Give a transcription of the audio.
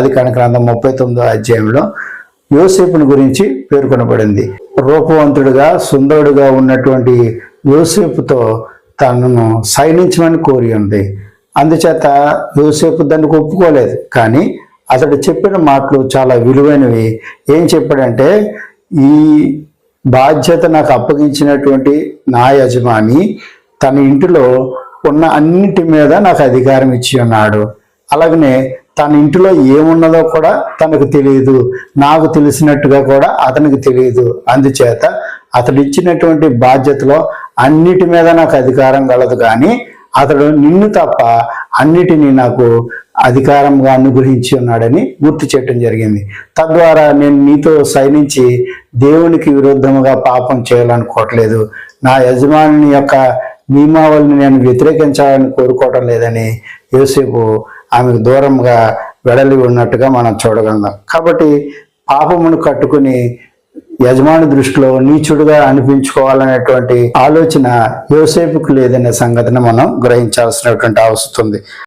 అది గ్రంథం ముప్పై తొమ్మిదో అధ్యాయంలో యోసేపుని గురించి పేర్కొనబడింది. రూపవంతుడుగా సుందరుడుగా ఉన్నటువంటి యోసేపుతో తనను సైనించమని కోరి ఉంది. అందుచేత యోసేపు దానికి ఒప్పుకోలేదు. కానీ అతడు చెప్పిన మాటలు చాలా విలువైనవి. ఏం చెప్పాడంటే ఈ బాధ్యత నాకు అప్పగించినటువంటి నా యజమాని తన ఇంటిలో ఉన్న అన్నిటి మీద నాకు అధికారం ఇచ్చి ఉన్నాడు. అలాగనే తన ఇంటిలో ఏమున్నదో కూడా తనకు తెలియదు. నాకు తెలిసినట్టుగా కూడా అతనికి తెలియదు. అందుచేత అతడు ఇచ్చినటువంటి బాధ్యతలో అన్నిటి మీద నాకు అధికారం కలదు కానీ అతడు నిన్ను తప్ప అన్నిటినీ నాకు అధికారంగా అనుగ్రహించి ఉన్నాడని గుర్తు చేయటం జరిగింది. తద్వారా నేను నీతో సైనించి దేవునికి విరుద్ధముగా పాపం చేయాలనుకోవట్లేదు. నా యజమాని యొక్క నియమావళిని నేను వ్యతిరేకించాలని కోరుకోవటం లేదని యోసేపు ఆమెకు దూరంగా వెడలి ఉన్నట్టుగా మనం చూడగలం కాబట్టి పాపమును కట్టుకుని యజమాని దృష్టిలో నీచుడుగా అనిపించుకోవాలనేటువంటి ఆలోచన యోసేపుకు లేదనే సంగతిని మనం గ్రహించాల్సినటువంటి అవసరం ఉంది.